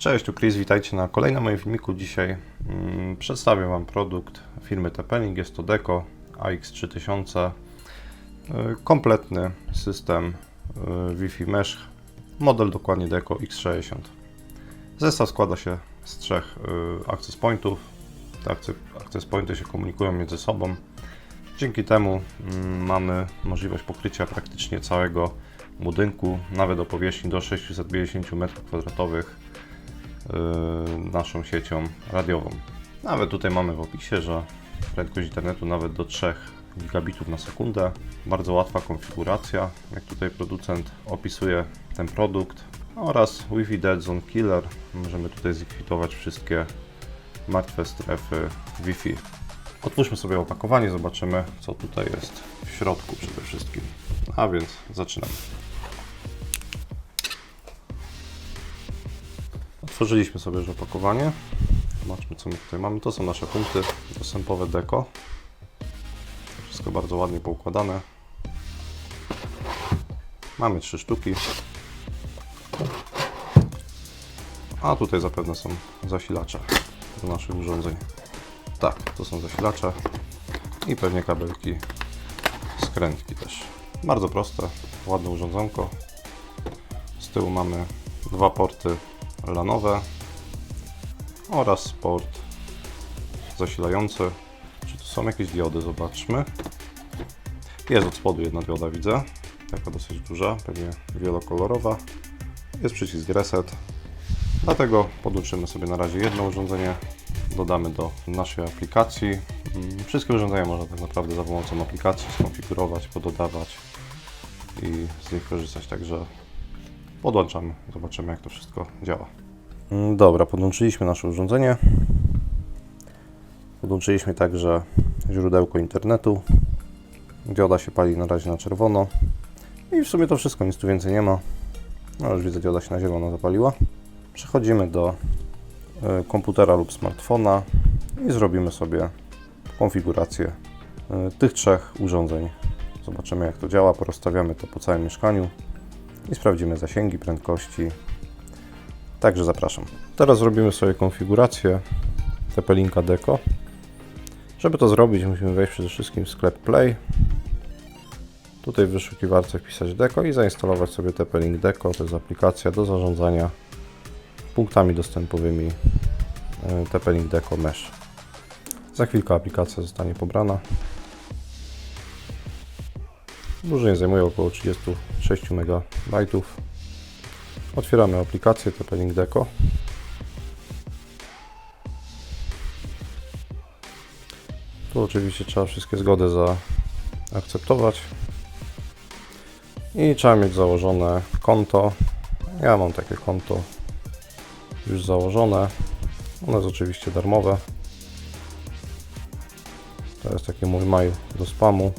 Cześć, tu Chris, witajcie na kolejnym moim filmiku. Dzisiaj mm, przedstawię Wam produkt firmy Tepeling. Jest to Deco AX3000. Y, kompletny system y, Wi-Fi Mesh. Model dokładnie Deco X60. Zestaw składa się z trzech y, access pointów. Te acce- access pointy się komunikują między sobą. Dzięki temu mm, mamy możliwość pokrycia praktycznie całego budynku, nawet o powierzchni do 650 m2 y, naszą siecią radiową. Nawet tutaj mamy w opisie, że prędkość internetu nawet do 3 gigabitów na sekundę. Bardzo łatwa konfiguracja, jak tutaj producent opisuje ten produkt oraz Wi-Fi Dead Zone Killer. Możemy tutaj zlikwidować wszystkie martwe strefy Wi-Fi. Otwórzmy sobie opakowanie, zobaczymy co tutaj jest w środku przede wszystkim. A więc zaczynamy. Otworzyliśmy sobie już opakowanie. Zobaczmy co my tutaj mamy. To są nasze punkty dostępowe deko. Wszystko bardzo ładnie poukładane. Mamy trzy sztuki. A tutaj zapewne są zasilacze do naszych urządzeń. Tak, to są zasilacze i pewnie kabelki skrętki też. Bardzo proste, ładne urządzonko. Z tyłu mamy dwa porty lanowe oraz port zasilający. Czy tu są jakieś diody? Zobaczmy. Jest od spodu jedna dioda, widzę. Taka dosyć duża, pewnie wielokolorowa. Jest przycisk reset. Dlatego podłączymy sobie na razie jedno urządzenie. Dodamy do naszej aplikacji. Mm, Wszystkie urządzenia można tak naprawdę za pomocą aplikacji skonfigurować, pododawać i z nich korzystać. Także podłączamy, zobaczymy jak to wszystko działa. Mm, Dobra, podłączyliśmy nasze urządzenie. Podłączyliśmy także źródełko internetu. Dioda się pali na razie na czerwono. I w sumie to wszystko, nic tu więcej nie ma. No już widzę, dioda się na zielono zapaliła. Przechodzimy do e, komputera lub smartfona i zrobimy sobie konfigurację e, tych trzech urządzeń. Zobaczymy jak to działa, porozstawiamy to po całym mieszkaniu i sprawdzimy zasięgi, prędkości. Także zapraszam. Teraz zrobimy sobie konfigurację TP-Linka Deco. Żeby to zrobić, musimy wejść przede wszystkim w sklep Play. Tutaj w wyszukiwarce wpisać Deco i zainstalować sobie TP-Link Deco. To jest aplikacja do zarządzania punktami dostępowymi e, TP-Link Deco Mesh. Za chwilkę aplikacja zostanie pobrana. Dłużej zajmuje około 36 MB. Otwieramy aplikację TP-Link Deco. Tu oczywiście trzeba wszystkie zgody zaakceptować. I trzeba mieć założone konto. Ja mam takie konto już założone. Ono jest oczywiście darmowe. To jest taki mój mail do spamu.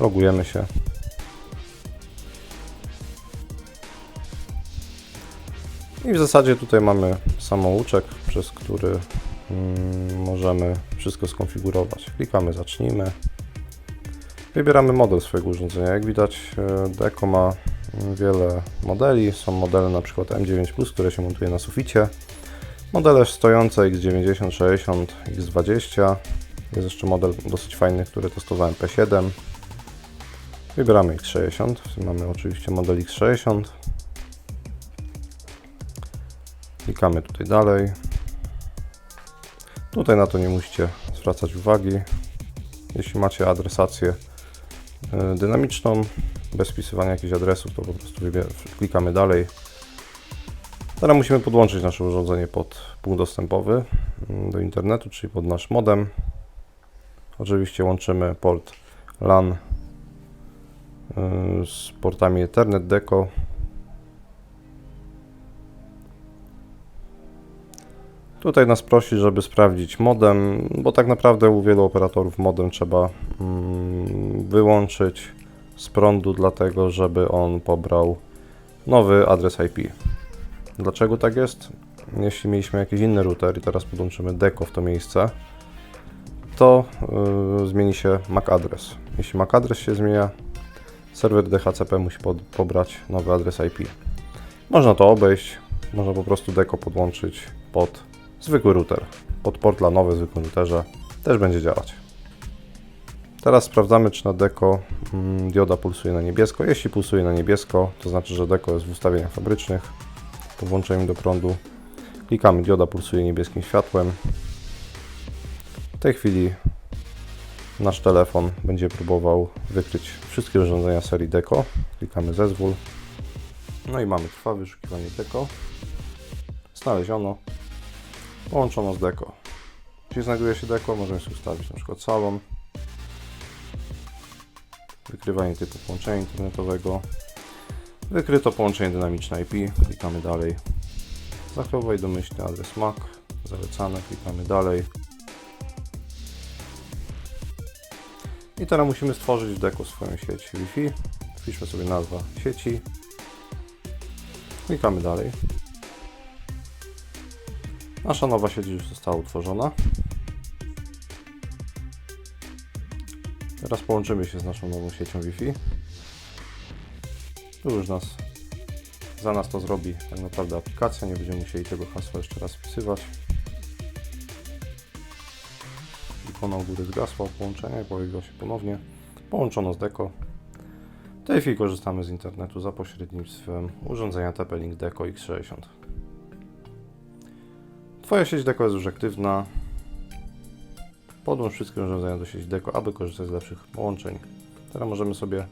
Logujemy się. I w zasadzie tutaj mamy samouczek, przez który mm, możemy wszystko skonfigurować. Klikamy zacznijmy. Wybieramy model swojego urządzenia. Jak widać e, Deco ma mm, wiele modeli. Są modele na przykład M9+, które się montuje na suficie. Modele stojące X90, 60, X20. Jest jeszcze model dosyć fajny, który testowałem P7. Wybieramy X60. W tym mamy oczywiście model X60. Klikamy tutaj dalej. Tutaj na to nie musicie zwracać uwagi. Jeśli macie adresację y, dynamiczną, bez wpisywania jakichś adresów, to po prostu klikamy dalej. Teraz musimy podłączyć nasze urządzenie pod punkt dostępowy mm, do internetu, czyli pod nasz modem. Oczywiście łączymy port LAN z portami Ethernet Deco. Tutaj nas prosi, żeby sprawdzić modem, bo tak naprawdę u wielu operatorów modem trzeba mm, wyłączyć z prądu, dlatego żeby on pobrał nowy adres IP. Dlaczego tak jest? Jeśli mieliśmy jakiś inny router i teraz podłączymy Deco w to miejsce, to yy, zmieni się MAC adres. Jeśli MAC adres się zmienia, serwer DHCP musi pod, pobrać nowy adres IP. Można to obejść, można po prostu deko podłączyć pod zwykły router. Pod port LANowy w zwykłym routerze też będzie działać. Teraz sprawdzamy, czy na deko mm, dioda pulsuje na niebiesko. Jeśli pulsuje na niebiesko, to znaczy, że deko jest w ustawieniach fabrycznych. Po do prądu klikamy dioda pulsuje niebieskim światłem. W tej chwili nasz telefon będzie próbował wykryć wszystkie urządzenia serii Deco. Klikamy zezwól. No i mamy trwa wyszukiwanie Deco. Znaleziono. Połączono z Deco. Gdzie znajduje się Deco? Możemy sobie ustawić na przykład salon. Wykrywanie typu połączenia internetowego. Wykryto połączenie dynamiczne IP. Klikamy dalej. Zachowaj domyślny adres MAC. Zalecane. Klikamy dalej. I teraz musimy stworzyć w deku swoją sieć Wi-Fi. Wpiszmy sobie nazwa sieci. Klikamy dalej. Nasza nowa sieć już została utworzona. Teraz połączymy się z naszą nową siecią Wi-Fi. Tu już nas za nas to zrobi tak naprawdę aplikacja, nie będziemy musieli tego hasła jeszcze raz wpisywać. Ikona u góry zgasła połączenie, pojawiło się ponownie. Połączono z Deco. W tej chwili korzystamy z internetu za pośrednictwem urządzenia TP-Link Deco X60. Twoja sieć Deco jest już aktywna. Podłącz wszystkie urządzenia do sieci Deco, aby korzystać z lepszych połączeń. Teraz możemy sobie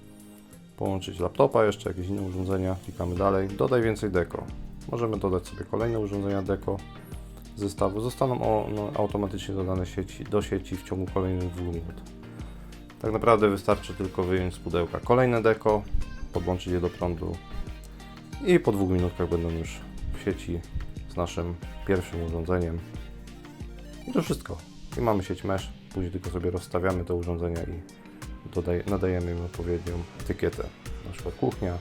połączyć laptopa, jeszcze jakieś inne urządzenia. Klikamy dalej. Dodaj więcej Deco. Możemy dodać sobie kolejne urządzenia Deco zestawu. Zostaną o, no, automatycznie dodane sieci, do sieci w ciągu kolejnych dwóch minut. Tak naprawdę wystarczy tylko wyjąć z pudełka kolejne Deco, podłączyć je do prądu i po dwóch minutkach będą już w sieci z naszym pierwszym urządzeniem. I to wszystko. I mamy sieć mesh. Później tylko sobie rozstawiamy te urządzenia i dodaj, nadajemy im odpowiednią etykietę. Na przykład kuchnia,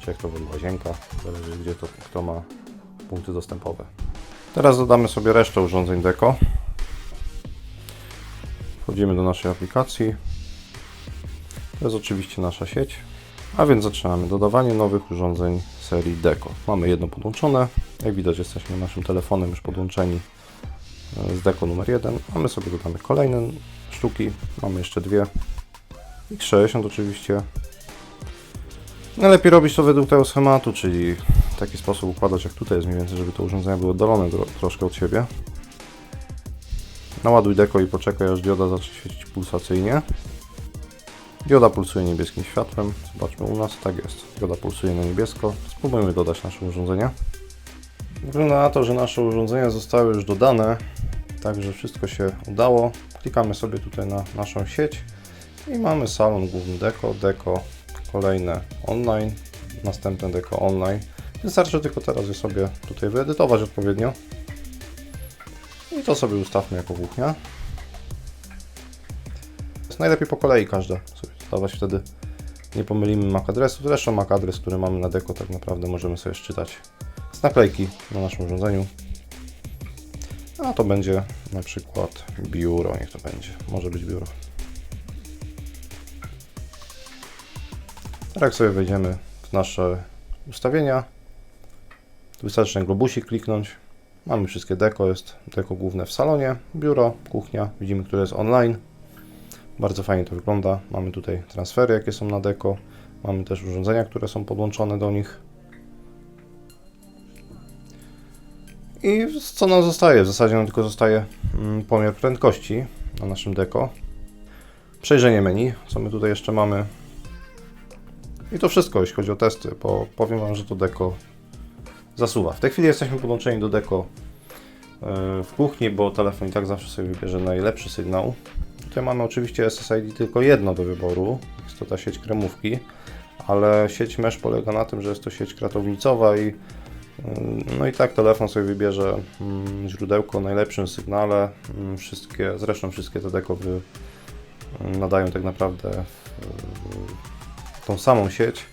czy jak to woli łazienka, zależy gdzie to kto ma punkty dostępowe. Teraz dodamy sobie resztę urządzeń Deco. Wchodzimy do naszej aplikacji. To jest oczywiście nasza sieć. A więc zaczynamy dodawanie nowych urządzeń serii Deco. Mamy jedno podłączone. Jak widać jesteśmy naszym telefonem już podłączeni e, z Deco numer 1. A my sobie dodamy kolejne sztuki. Mamy jeszcze dwie. X60 oczywiście. Najlepiej robić to według tego schematu, czyli taki sposób układać jak tutaj jest mniej więcej, żeby te urządzenia były oddalone tro troszkę od siebie. Naładuj deko i poczekaj aż dioda zacznie świecić pulsacyjnie. Dioda pulsuje niebieskim światłem. Zobaczmy u nas, tak jest. Dioda pulsuje na niebiesko. Spróbujmy dodać nasze urządzenia. Wygląda na to, że nasze urządzenia zostały już dodane, także wszystko się udało. Klikamy sobie tutaj na naszą sieć i mamy salon główny deko, deko, kolejne online, następne deko online. Wystarczy tylko teraz je sobie tutaj wyedytować odpowiednio. I to sobie ustawmy jako kuchnia. Najlepiej po kolei każde sobie dodawać, wtedy nie pomylimy MAC adresu. Zresztą MAC adres, który mamy na deko, tak naprawdę możemy sobie szczytać z naklejki na naszym urządzeniu. A to będzie na przykład biuro, niech to będzie. Może być biuro. Tak sobie wejdziemy w nasze ustawienia. Wystarczy ten globusik kliknąć. Mamy wszystkie deko, jest deko główne w salonie, biuro, kuchnia. Widzimy, które jest online. Bardzo fajnie to wygląda. Mamy tutaj transfery, jakie są na deko. Mamy też urządzenia, które są podłączone do nich. I co nam zostaje? W zasadzie nam tylko zostaje mm, pomiar prędkości na naszym deko. Przejrzenie menu, co my tutaj jeszcze mamy. I to wszystko, jeśli chodzi o testy, bo powiem Wam, że to deko zasuwa. W tej chwili jesteśmy podłączeni do deko e, w kuchni, bo telefon i tak zawsze sobie wybierze najlepszy sygnał. Tutaj mamy oczywiście SSID tylko jedno do wyboru, jest to ta sieć kremówki, ale sieć mesh polega na tym, że jest to sieć kratownicowa i mm, no i tak telefon sobie wybierze mm, źródełko o najlepszym sygnale. Mm, Wszystkie, zresztą wszystkie te deko wy, nadają tak naprawdę w, tą samą sieć,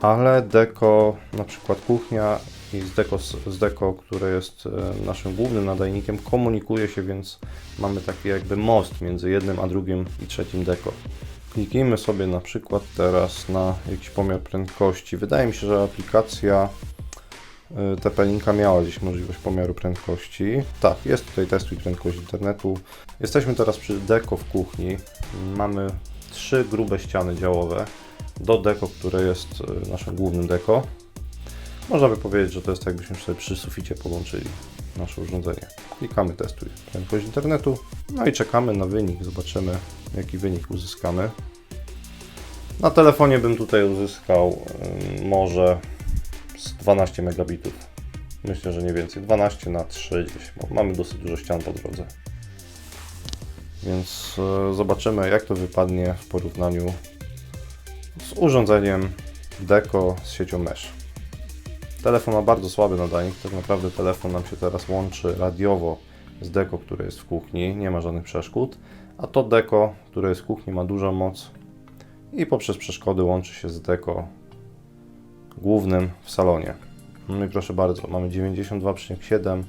ale deko, na przykład kuchnia i z deko, z które jest e, naszym głównym nadajnikiem, komunikuje się, więc mamy taki jakby most między jednym a drugim i trzecim deko. Kliknijmy sobie na przykład teraz na jakiś pomiar prędkości. Wydaje mi się, że aplikacja y, TP-Linka miała gdzieś możliwość pomiaru prędkości. Tak, jest tutaj testuj prędkość internetu. Jesteśmy teraz przy deko w kuchni. Mamy trzy grube ściany działowe do deko, które jest y, naszym głównym deko. Można by powiedzieć, że to jest tak, jakbyśmy sobie przy suficie podłączyli nasze urządzenie. Klikamy testuj prędkość internetu, no i czekamy na wynik. Zobaczymy, jaki wynik uzyskamy. Na telefonie bym tutaj uzyskał ym, może z 12 megabitów. Myślę, że nie więcej. 12 na 3 gdzieś, bo mamy dosyć dużo ścian po drodze. Więc e, zobaczymy, jak to wypadnie w porównaniu z urządzeniem Deco z siecią Mesh. Telefon ma bardzo słaby nadajnik, tak naprawdę telefon nam się teraz łączy radiowo z Deco, które jest w kuchni, nie ma żadnych przeszkód, a to Deco, które jest w kuchni ma dużą moc i poprzez przeszkody łączy się z Deco głównym w salonie. No i proszę bardzo, mamy 92,7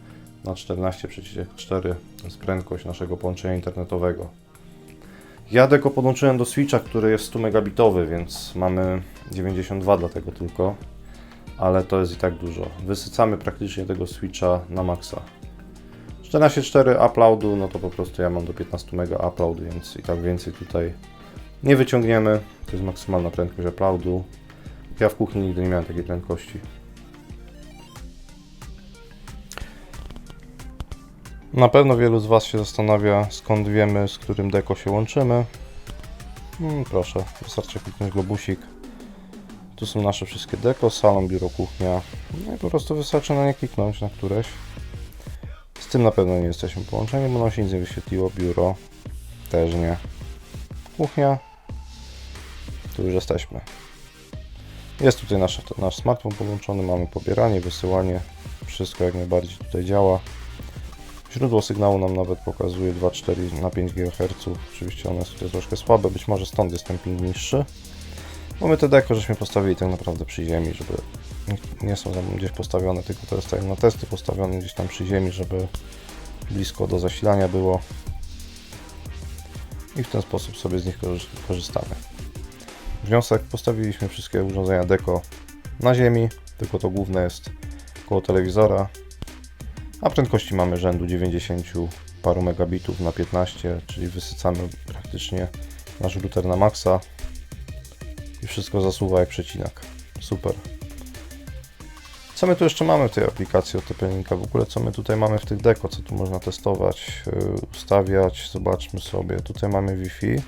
na 14,4 to prędkość naszego połączenia internetowego. Ja Deco podłączyłem do Switcha, który jest 100 megabitowy, więc mamy 92 dlatego tylko, ale to jest i tak dużo. Wysycamy praktycznie tego Switcha na maksa. 14.4 uploadu, no to po prostu ja mam do 15 mega upload, więc i tak więcej tutaj nie wyciągniemy. To jest maksymalna prędkość uploadu. Ja w kuchni nigdy nie miałem takiej prędkości. Na pewno wielu z Was się zastanawia, skąd wiemy, z którym deko się łączymy. Mm, proszę, wystarczy kliknąć globusik. Tu są nasze wszystkie deko, salon, biuro, kuchnia. No i po prostu wystarczy na nie kliknąć, na któreś. Z tym na pewno nie jesteśmy połączeni, bo nam się nic nie wyświetliło. Biuro też nie. Kuchnia. Tu już jesteśmy. Jest tutaj nasz, nasz smartfon mamy pobieranie, wysyłanie. Wszystko jak najbardziej tutaj działa. Źródło sygnału nam nawet pokazuje 2,4 na 5 GHz. Oczywiście one jest tutaj troszkę słabe, być może stąd jest ten ping niższy. Bo my te deko żeśmy postawili tak naprawdę przy ziemi, żeby nie są tam gdzieś postawione, tylko to jest tak na testy postawione gdzieś tam przy ziemi, żeby blisko do zasilania było. I w ten sposób sobie z nich korzy- korzystamy. Wniosek, postawiliśmy wszystkie urządzenia deko na ziemi, tylko to główne jest koło telewizora, a prędkości mamy rzędu 90 paru megabitów na 15, czyli wysycamy praktycznie nasz router na maksa i wszystko zasuwa jak przecinak. Super. Co my tu jeszcze mamy w tej aplikacji od? W ogóle co my tutaj mamy w tych deko, co tu można testować, yy, ustawiać, zobaczmy sobie. Tutaj mamy Wi-Fi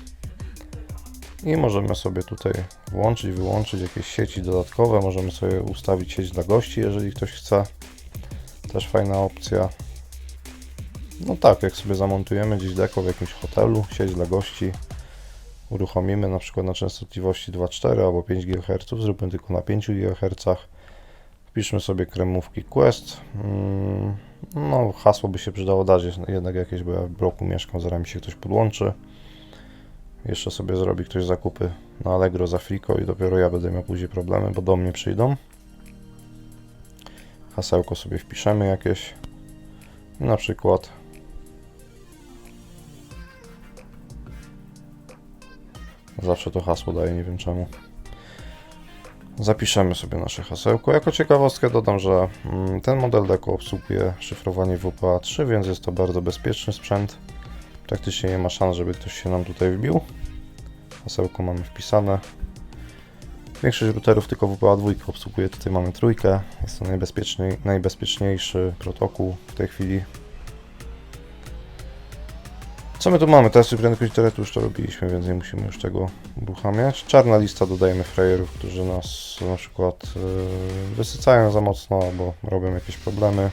i możemy sobie tutaj włączyć, wyłączyć jakieś sieci dodatkowe. Możemy sobie ustawić sieć dla gości, jeżeli ktoś chce. Też fajna opcja. No tak, jak sobie zamontujemy gdzieś deko w jakimś hotelu, sieć dla gości, uruchomimy na przykład na częstotliwości 2,4 albo 5 GHz, zróbmy tylko na 5 GHz. Wpiszmy sobie kremówki Quest. Mm, No, hasło by się przydało dać jednak jakieś, bo ja w bloku mieszkam, zaraz mi się ktoś podłączy. Jeszcze sobie zrobi ktoś zakupy na Allegro za Friko i dopiero ja będę miał później problemy, bo do mnie przyjdą. Hasełko sobie wpiszemy jakieś. Na przykład Zawsze to hasło daje, nie wiem czemu. Zapiszemy sobie nasze hasełko. Jako ciekawostkę dodam, że mm, ten model Deco obsługuje szyfrowanie WPA3, więc jest to bardzo bezpieczny sprzęt. Praktycznie nie ma szans, żeby ktoś się nam tutaj wbił. Hasełko mamy wpisane. Większość routerów tylko WPA2 obsługuje. Tutaj mamy trójkę. Jest to najbezpieczniej, najbezpieczniejszy protokół w tej chwili. Co my tu mamy? Testy prędkości internetu już to robiliśmy, więc nie musimy już tego uruchamiać. Czarna lista dodajemy frajerów, którzy nas na przykład yy, wysycają za mocno albo robią jakieś problemy.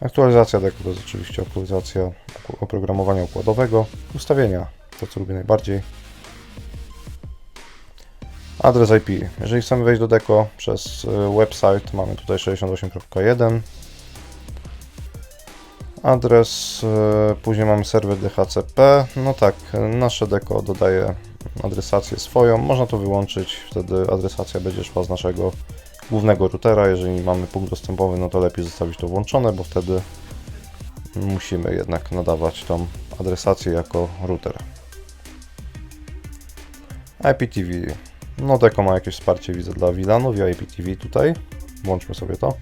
Aktualizacja deku to jest oczywiście aktualizacja oprogramowania układowego. Ustawienia, to co lubię najbardziej. Adres IP. Jeżeli chcemy wejść do Deco przez y, website, mamy tutaj 68.1. Adres, y, później mamy serwer DHCP. No tak, nasze Deco dodaje adresację swoją. Można to wyłączyć, wtedy adresacja będzie szła z naszego głównego routera. Jeżeli mamy punkt dostępowy, no to lepiej zostawić to włączone, bo wtedy musimy jednak nadawać tą adresację jako router. IPTV. No Deco ma jakieś wsparcie widzę dla VLANów i IPTV tutaj. Włączmy sobie to.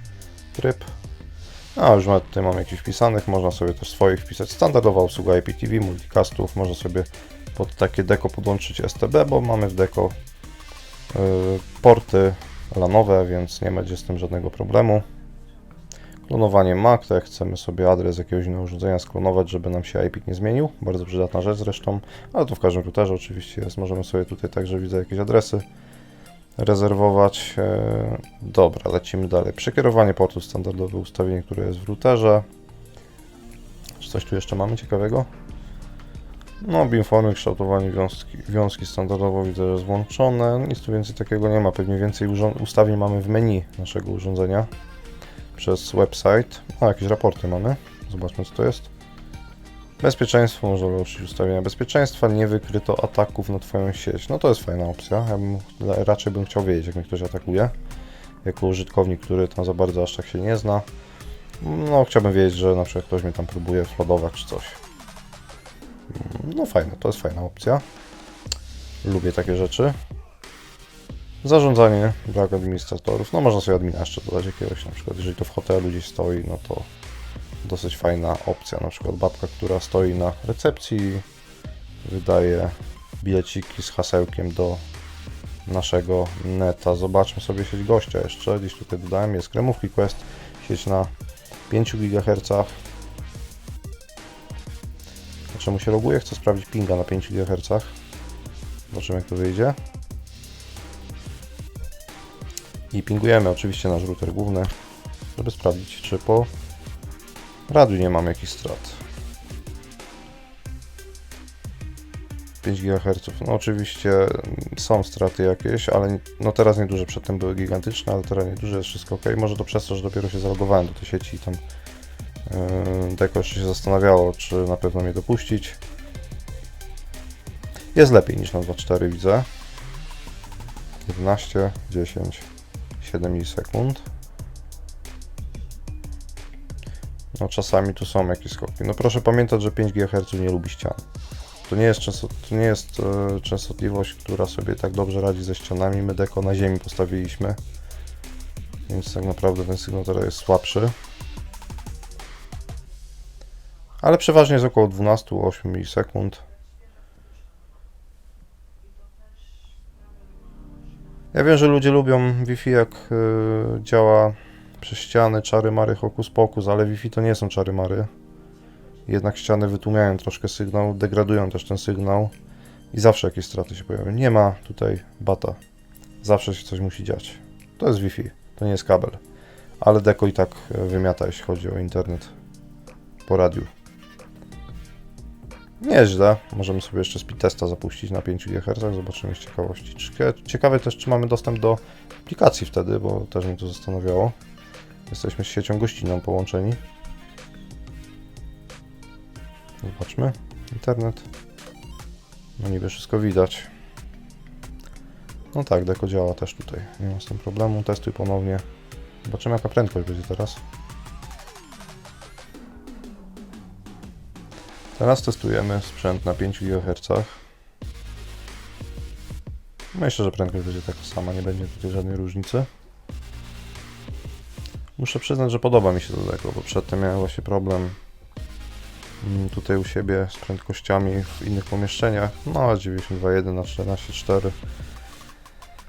Tryb. A już tutaj mamy jakichś wpisanych, można sobie też swoich wpisać. Standardowa obsługa IPTV, multicastów, można sobie pod takie deko podłączyć STB, bo mamy w deko y, porty lanowe, więc nie będzie z tym żadnego problemu. Klonowanie Mac, to jak chcemy sobie adres jakiegoś innego urządzenia sklonować, żeby nam się IP nie zmienił. Bardzo przydatna rzecz zresztą, ale to w każdym routerze oczywiście jest. Możemy sobie tutaj także widzę jakieś adresy rezerwować. E, Dobra, lecimy dalej. Przekierowanie portu standardowe ustawienie, które jest w routerze. Czy coś tu jeszcze mamy ciekawego? No, beamforming, kształtowanie wiązki, wiązki standardowo widzę, że jest włączone. Nic tu więcej takiego nie ma. Pewnie więcej ustawień mamy w menu naszego urządzenia przez website. O, jakieś raporty mamy. Zobaczmy, co to jest. Bezpieczeństwo, można ulepszyć ustawienia bezpieczeństwa, nie wykryto ataków na Twoją sieć. No to jest fajna opcja. Ja bym, raczej bym chciał wiedzieć, jak mnie ktoś atakuje. Jako użytkownik, który tam za bardzo aż tak się nie zna. No, chciałbym wiedzieć, że na przykład ktoś mnie tam próbuje flodować czy coś. No fajne, to jest fajna opcja. Lubię takie rzeczy. Zarządzanie, brak administratorów. No można sobie admina jeszcze dodać jakiegoś, na przykład jeżeli to w hotelu gdzieś stoi, no to dosyć fajna opcja. Na przykład babka, która stoi na recepcji, wydaje bileciki z hasełkiem do naszego neta. Zobaczmy sobie sieć gościa jeszcze. Gdzieś tutaj dodałem, jest Kremówki Quest, sieć na 5 GHz. Czemu się loguje? Chcę sprawdzić pinga na 5 GHz. Zobaczymy jak to wyjdzie. I pingujemy oczywiście nasz router główny, żeby sprawdzić, czy po radiu nie mam jakichś strat. 5 GHz. No oczywiście są straty jakieś, ale no teraz nieduże. Przedtem były gigantyczne, ale teraz nieduże, jest wszystko ok. Może to przez to, że dopiero się zalogowałem do tej sieci i tam yy, Deko jeszcze się zastanawiało, czy na pewno mnie dopuścić. Jest lepiej niż na 2.4 widzę. 11, 10, 7 milisekund. No czasami tu są jakieś skoki. No proszę pamiętać, że 5 GHz nie lubi ścian. To nie jest, często, to nie jest e, częstotliwość, która sobie tak dobrze radzi ze ścianami. My deko na ziemi postawiliśmy. Więc tak naprawdę ten sygnał teraz jest słabszy. Ale przeważnie jest około 12-8 milisekund. Ja wiem, że ludzie lubią Wi-Fi jak y, działa przez ściany, czary mary, hokus pokus, ale Wi-Fi to nie są czary mary. Jednak ściany wytłumiają troszkę sygnał, degradują też ten sygnał i zawsze jakieś straty się pojawią. Nie ma tutaj bata. Zawsze się coś musi dziać. To jest Wi-Fi, to nie jest kabel. Ale deko i tak e, wymiata, jeśli chodzi o internet po radiu. Nieźle. Możemy sobie jeszcze speed testa zapuścić na 5 GHz. Zobaczymy z ciekawości. Cieka- Ciekawe też, czy mamy dostęp do aplikacji wtedy, bo też mnie to zastanawiało. Jesteśmy z siecią gościnną połączeni. Zobaczmy. Internet. No niby wszystko widać. No tak, deko działa też tutaj. Nie ma z tym problemu. Testuj ponownie. Zobaczymy jaka prędkość będzie teraz. Teraz testujemy sprzęt na 5 GHz. Myślę, że prędkość będzie taka sama, nie będzie tutaj żadnej różnicy. Muszę przyznać, że podoba mi się to deko, bo przedtem miałem właśnie problem mm, tutaj u siebie z prędkościami w innych pomieszczeniach. No, 92.1 na 14.4.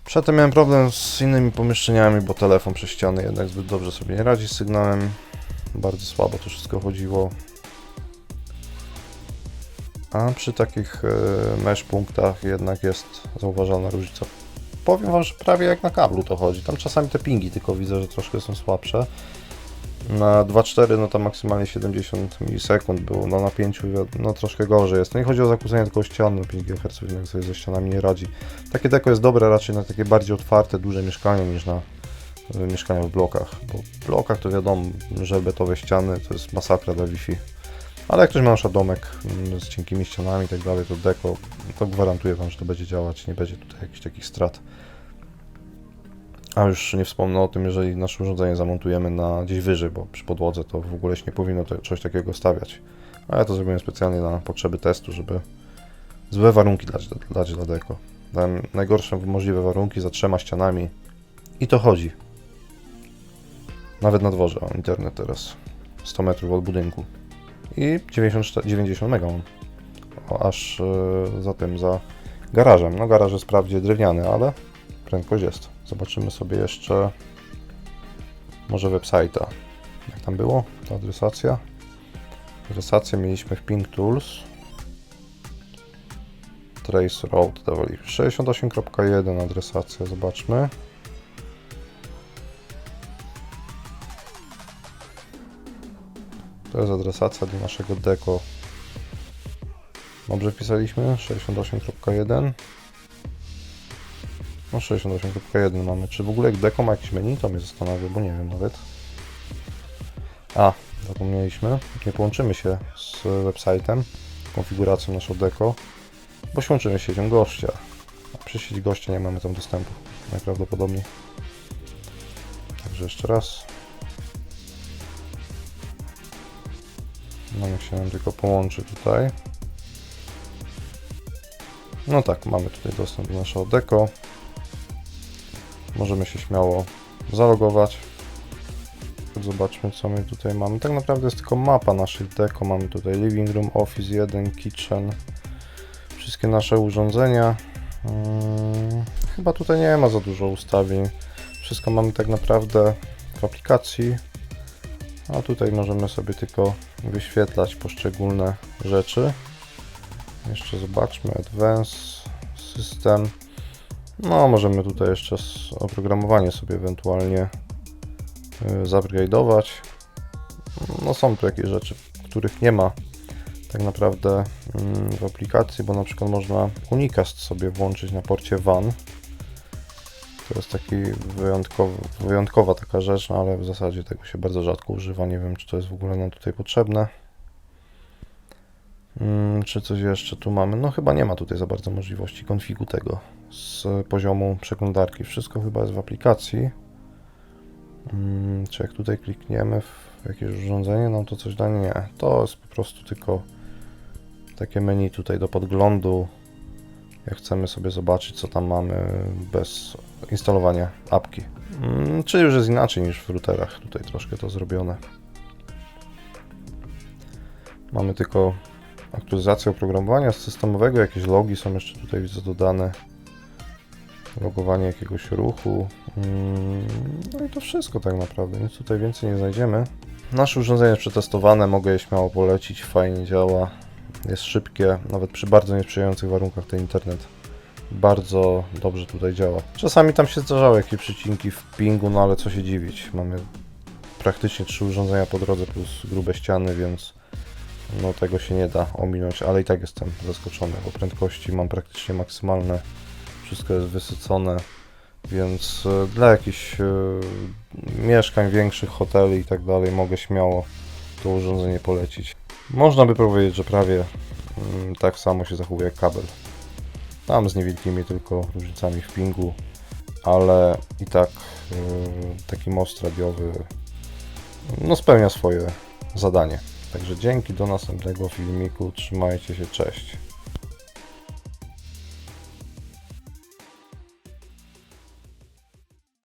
Przedtem miałem problem z innymi pomieszczeniami, bo telefon przez ściany jednak zbyt dobrze sobie nie radzi z sygnałem. Bardzo słabo to wszystko chodziło. A przy takich e, mesh punktach jednak jest zauważalna różnica. Powiem Wam, że prawie jak na kablu to chodzi. Tam czasami te pingi tylko widzę, że troszkę są słabsze. Na 2.4 no to maksymalnie 70 milisekund było, no na 5 no troszkę gorzej jest. No i chodzi o zakłócenie tylko ścian, no 5 GHz jednak sobie ze ścianami nie radzi. Takie deko jest dobre raczej na takie bardziej otwarte, duże mieszkania niż na mieszkania w blokach. Bo w blokach to wiadomo, że betowe ściany to jest masakra dla Wi-Fi. Ale jak ktoś ma na domek mm, z cienkimi ścianami i tak dalej, to deko, to gwarantuję Wam, że to będzie działać, nie będzie tutaj jakichś takich strat. A już nie wspomnę o tym, jeżeli nasze urządzenie zamontujemy na gdzieś wyżej, bo przy podłodze to w ogóle się nie powinno to, coś takiego stawiać. A ja to zrobiłem specjalnie na potrzeby testu, żeby złe warunki dać, dać dla deko. Dałem najgorsze możliwe warunki za trzema ścianami i to chodzi. Nawet na dworze mam internet teraz. 100 metrów od budynku. I 94, 90 mega mam. Aż e, za tym, za garażem. No garaż jest wprawdzie drewniany, ale prędkość jest. Zobaczymy sobie jeszcze może website'a. Jak tam było? Ta adresacja? Adresację mieliśmy w Ping Tools. Trace Road dawali 68.1 adresacja, zobaczmy. To jest adresacja do naszego deko. Dobrze wpisaliśmy? 68.1 No 68.1 mamy. Czy w ogóle deko ma jakieś menu? To mnie zastanawia, bo nie wiem nawet. A, zapomnieliśmy. Nie połączymy się z website'em, konfiguracją naszego deko, bo się łączymy z siecią gościa. A przy sieci gościa nie mamy tam dostępu. Najprawdopodobniej. Także jeszcze raz. No niech się nam tylko połączy tutaj. No tak, mamy tutaj dostęp do naszego deko. Możemy się śmiało zalogować. Zobaczmy co my tutaj mamy. Tak naprawdę jest tylko mapa naszych deko. Mamy tutaj living room, office 1, kitchen. Wszystkie nasze urządzenia. Hmm, chyba tutaj nie ma za dużo ustawień. Wszystko mamy tak naprawdę w aplikacji. A tutaj możemy sobie tylko wyświetlać poszczególne rzeczy. Jeszcze zobaczmy Advanced System. No, możemy tutaj jeszcze oprogramowanie sobie ewentualnie y, zupgrade'ować. No, są tu jakieś rzeczy, których nie ma tak naprawdę mm, w aplikacji, bo na przykład można Unicast sobie włączyć na porcie WAN. To jest taki wyjątkowy, wyjątkowa taka rzecz, no ale w zasadzie tego się bardzo rzadko używa. Nie wiem, czy to jest w ogóle nam tutaj potrzebne. Mm, czy coś jeszcze tu mamy? No chyba nie ma tutaj za bardzo możliwości konfigu tego z poziomu przeglądarki. Wszystko chyba jest w aplikacji. Mm, Czy jak tutaj klikniemy w jakieś urządzenie, no to coś da? Nie. To jest po prostu tylko takie menu tutaj do podglądu. Jak chcemy sobie zobaczyć, co tam mamy bez instalowania apki. Mm, Czyli już jest inaczej niż w routerach. Tutaj troszkę to zrobione. Mamy tylko aktualizację oprogramowania systemowego, jakieś logi są jeszcze tutaj widzę dodane. Logowanie jakiegoś ruchu. Mm, No i to wszystko tak naprawdę. Nic tutaj więcej nie znajdziemy. Nasze urządzenie jest przetestowane, mogę je śmiało polecić, fajnie działa. Jest szybkie, nawet przy bardzo niesprzyjających warunkach ten internet bardzo dobrze tutaj działa. Czasami tam się zdarzały jakieś przycinki w pingu, no ale co się dziwić. Mamy praktycznie trzy urządzenia po drodze plus grube ściany, więc no tego się nie da ominąć, ale i tak jestem zaskoczony, bo prędkości mam praktycznie maksymalne, wszystko jest wysycone, więc e, dla jakichś e, mieszkań, większych hoteli i tak dalej mogę śmiało to urządzenie polecić. Można by powiedzieć, że prawie mm, tak samo się zachowuje jak kabel. Tam z niewielkimi tylko różnicami w pingu, ale i tak e, taki most radiowy no spełnia swoje zadanie. Także dzięki do następnego filmiku. Trzymajcie się, cześć.